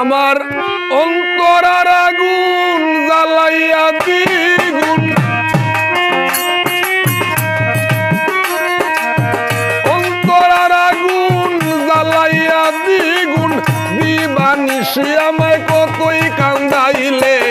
আমার অন্তরার আগুন জ্বালাইয়া দ্বিগুণ। অন্তরার আগুন জ্বালাইয়া দ্বিগুণ। দিবানিসি আমায় কতই কান্দাইলে।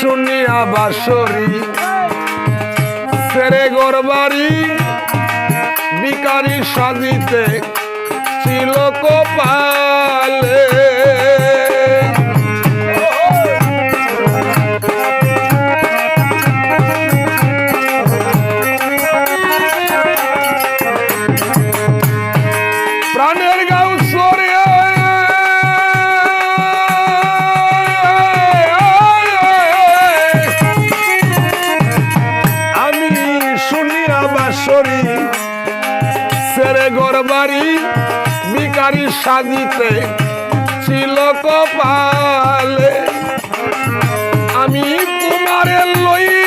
শুনিয়া বাসরি সেরে গরবারি বিকারি সাজিতে ছিল কপালে। বাসরি সেরে গরবারি বিকারি সাজিতে ছিল কপালে। আমি তোমারে লইয়া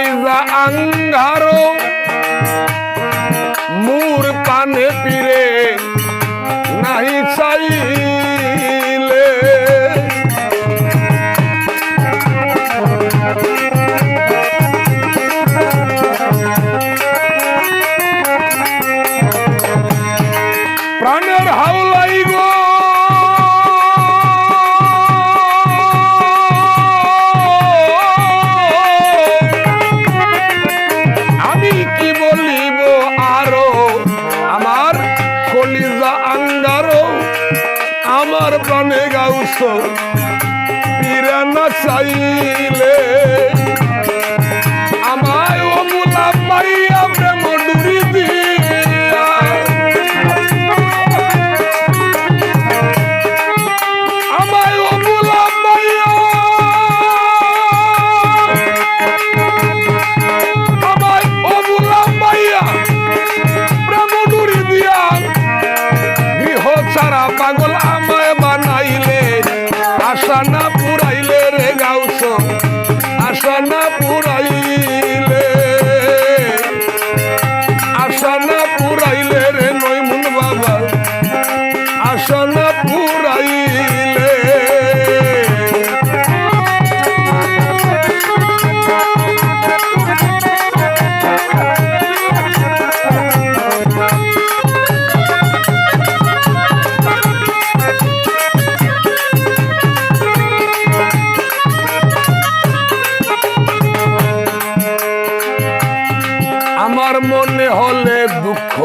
কলিজা আঙ্গারো কলিজা আঙ্গারো আমার প্রাণে গাউস পীরা না চাইলে গাউস দুঃখ।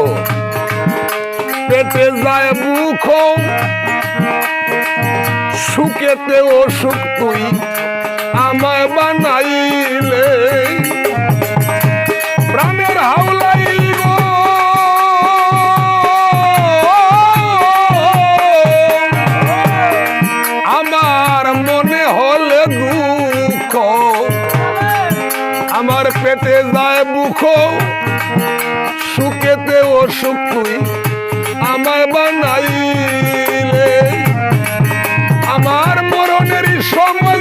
পেটে যায় মুখ সুখেতে ও সুখ তুই আমায় বানাইলে। প্রাণের হাওলাই আমার মনে হলে দুঃখ, আমার পেটে যায় বুখ সুখেতে ও সুখ তুই আমায় বানাইলে। আমার মরণের সময়